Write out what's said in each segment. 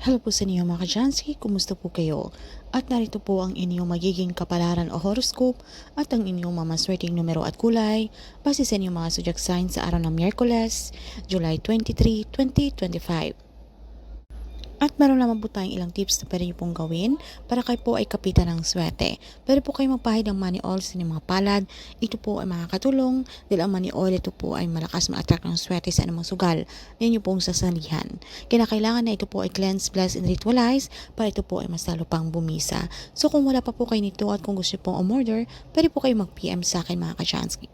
Hello po sa inyo mga kajansky, kumusta po kayo? At narito po ang inyong magiging kapalaran o horoscope at ang inyong mamaswerteng numero at kulay base sa inyong mga zodiac signs sa araw ng Miyerkules, July 23, 2025. At meron naman po tayong ilang tips na pwede nyo pong gawin para kayo po ay kapitan ng swerte. Pwede po kayo magpahid ng money oil sa inyong mga palad. Ito po ay makakatulong dahil ang money oil ito po ay malakas ma-attract ng swerte sa anumang sugal na inyo pong sasalihan. Kinakailangan na ito po ay cleanse, bless, and ritualize para ito po ay mas lalo pang bumisa. So kung wala pa po kayo nito at kung gusto pong umorder, pwede po kayo mag-PM sa akin mga kachansky.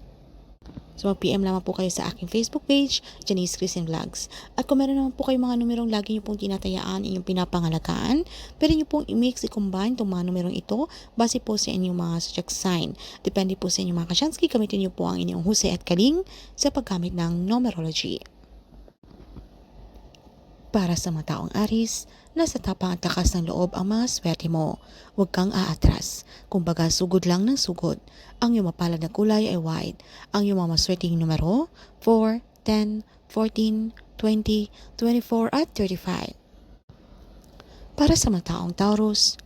So mag-PM lamang po kayo sa aking Facebook page, Janice Christian Vlogs. At kung meron naman po kayong mga numerong lagi nyo pong tinatayaan, inyong pinapangalagaan, pwede nyo pong i-mix, i-combine itong mga numerong ito base po sa inyong mga zodiac sign. Depende po sa inyong mga kasyansky, gamitin nyo po ang inyong husay at kaling sa paggamit ng numerology. Para sa mataong aris, nasa tapang at takas ng loob ang mga swerte mo. Huwag kang aatras. Kumbaga, sugod lang ng sugod. Ang iyong mapalad na kulay ay white. Ang iyong mga maswerteng numero, 4, 10, 14, 20, 24 at 35. Para sa mataong Taurus,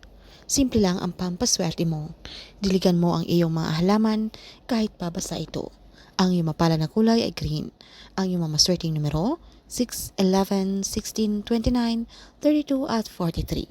simple lang ang pampaswerte mo. Diligan mo ang iyong mga halaman kahit pa basta ito. Ang iyong mapala na kulay ay green. Ang iyong mga maswerteng numero, 6, 11, 16, 29, 32 at 43.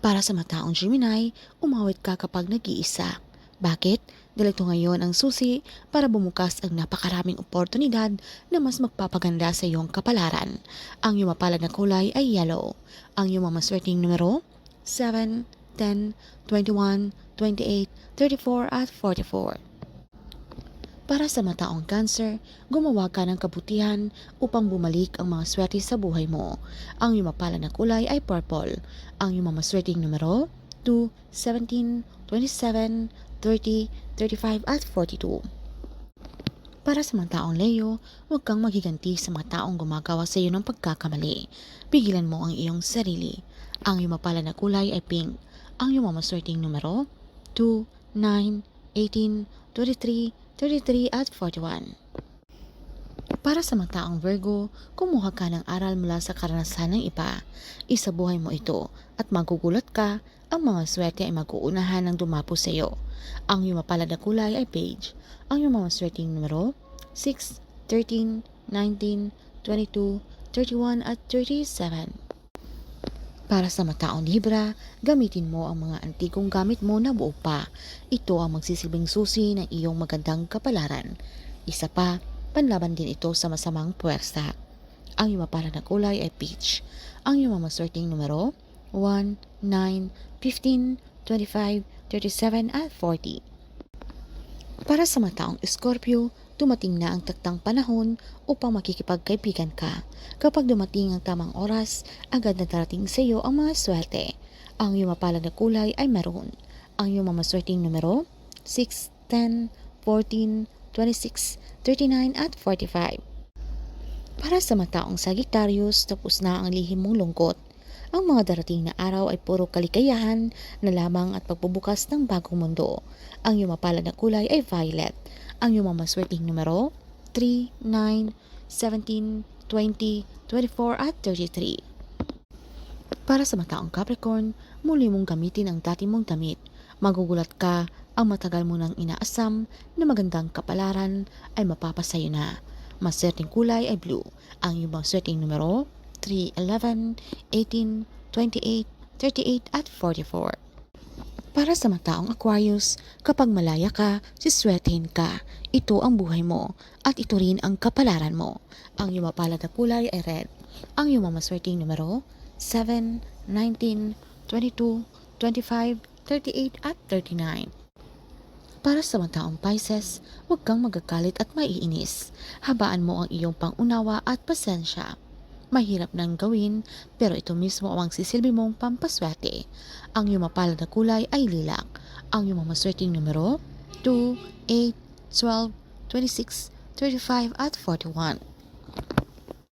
Para sa mataong Gemini, umawit ka kapag nag-iisa. Bakit? Dahil ito ngayon ang susi para bumukas ang napakaraming oportunidad na mas magpapaganda sa iyong kapalaran. Ang iyong mapalad na kulay ay yellow. Ang iyong mamaswerteng numero, 7, 10, 21, 28, 34 at 44. Para sa mataong cancer, gumawa ka ng kabutihan upang bumalik ang mga swerte sa buhay mo. Ang iyong mapala na kulay ay purple. Ang iyong mamaswerteng numero, 2, 17, 27, 30, 35 at 42. Para sa mga taong Leo, huwag kang maghiganti sa mga taong gumagawa sa iyo ng pagkakamali. Pigilan mo ang iyong sarili. Ang iyong mapala na kulay ay pink. Ang iyong mamaswerteng numero, 2, 9, 18, 23, 33 at 41. Para sa mga taong Virgo, kumuha ka ng aral mula sa karanasan ng iba. Isabuhay mo ito at magugulat ka, ang mga swerte ay mag-uunahan ng dumapo sa iyo. Ang iyong mapalad na kulay ay beige. Ang iyong mga swerteng numero, 6, 13, 19, 22, 31 at 37. Para sa mataong Libra, gamitin mo ang mga antikong gamit mo na buo pa. Ito ang magsisilbing susi ng iyong magandang kapalaran. Isa pa, panlaban din ito sa masamang puwersa. Ang iyong mapala na kulay ay peach. Ang iyong mamaswerteng numero, 1, 9, 15, 25, 37 at 40. Para sa mataong Scorpio, dumating na ang taktang panahon upang makikipagkaibigan ka. Kapag dumating ang tamang oras, agad na darating sa iyo ang mga swerte. Ang iyong mapalad na kulay ay maroon. Ang iyong mamaswerteng numero, 6, 10, 14, 26, 39 at 45. Para sa mataong Sagittarius, tapos na ang lihim mong lungkot. Ang mga darating na araw ay puro kaligayahan na lamang at pagbubukas ng bagong mundo. Ang iyong mapalad na kulay ay violet. Ang iyong mamaswerteng numero, 3, 9, 17, 20, 24 at 33. Para sa mataong Capricorn, muli mong gamitin ang dati mong damit. Magugulat ka ang matagal mo nang inaasam na magandang kapalaran ay mapapasayo na. Maswerteng kulay ay blue. Ang iyong maswerteng numero, 3, 11, 18, 28, 38 at 44. Para sa mataong Aquarius, kapag malaya ka, siswertehin ka. Ito ang buhay mo at ito rin ang kapalaran mo. Ang iyong mapalad na kulay ay red. Ang iyong mamaswerteng numero, 7, 19, 22, 25, 38 at 39. Para sa mga taong Pisces, huwag kang magagalit at maiinis. Habaan mo ang iyong pangunawa at pasensya. Mahirap nang gawin, pero ito mismo ang sisilbi mong pampaswerte. Ang iyong mapalad na kulay ay lilac. Ang iyong mamaswerteng numero, 2, 8, 12, 26, 35 at 41.